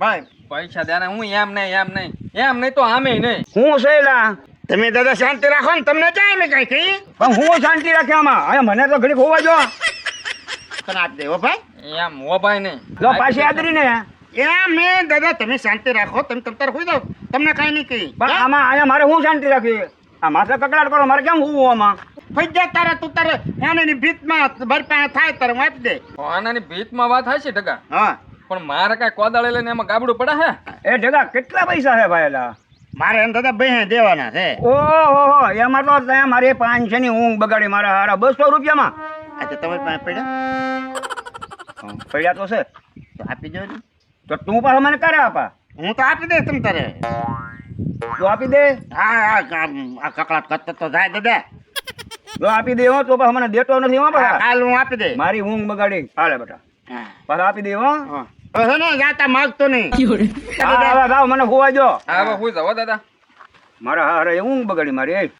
ભાઈ પૈસા દે હું એમ નહીં એમ નહીં. એમ નહીં તો આમે નહીં. હું છે લા તમે દાદા શાંતિ રાખો ને તમને ક્યાં મેં કઈ કહી? પણ હું શાંતિ રાખે આમાં? અહીંયા મને તો ઘડીક હોવા જો આપી દેવો ભાઈ. એમ હો ભાઈ નહીં. લો પાછી આદરી ને એમ મેં દાદા તમે શાંતિ રાખો તમે તમ તાર હોઈ દો તમને કઈ નહીં કહી. પણ આમાં અહીંયા મારે હું શાંતિ રાખી? આ માથે કકડાટ કરો મારે કેમ હોવું આમાં? ફઈ જા તારે તું તારે એની ભીતમાં બરપા થાય તારે વાંચ દે. આનાની ભીતમાં વાત થાય છે ટકા હા. પણ મારે કાંઈ કોદાળે લઈને એમાં ગાબડું પડે હે? એ જગા કેટલા પૈસા છે ભાઈલા મારે એમ થતા બે દેવાના છે. ઓહો એમાં તો ત્યાં મારે પાંચસો ની ઊંઘ બગાડી મારા હારા. બસો રૂપિયામાં? આજે તમારી પાસે પડ્યા? પડ્યા તો છે. તો આપી દો તો તું પાછો મને કરે આપા. હું તો આપી દે તમ તારે. તો આપી દે. હા હા આ- કકડાટ કરતો તો જાય દાદા. જો આપી દે હો તો પાછો મને દેતો નથી હો પાછા કાલ હું આપી દે મારી ઊંઘ બગાડી. હાલે બેટા. હા. પાછા આપી દે હો. હા. હવે ને જાતા માગતો નહીં. હવે જાઓ, મને હોવા જો હવે હું જાવ દાદા. મારા હારે ઊંઘ બગડી મારી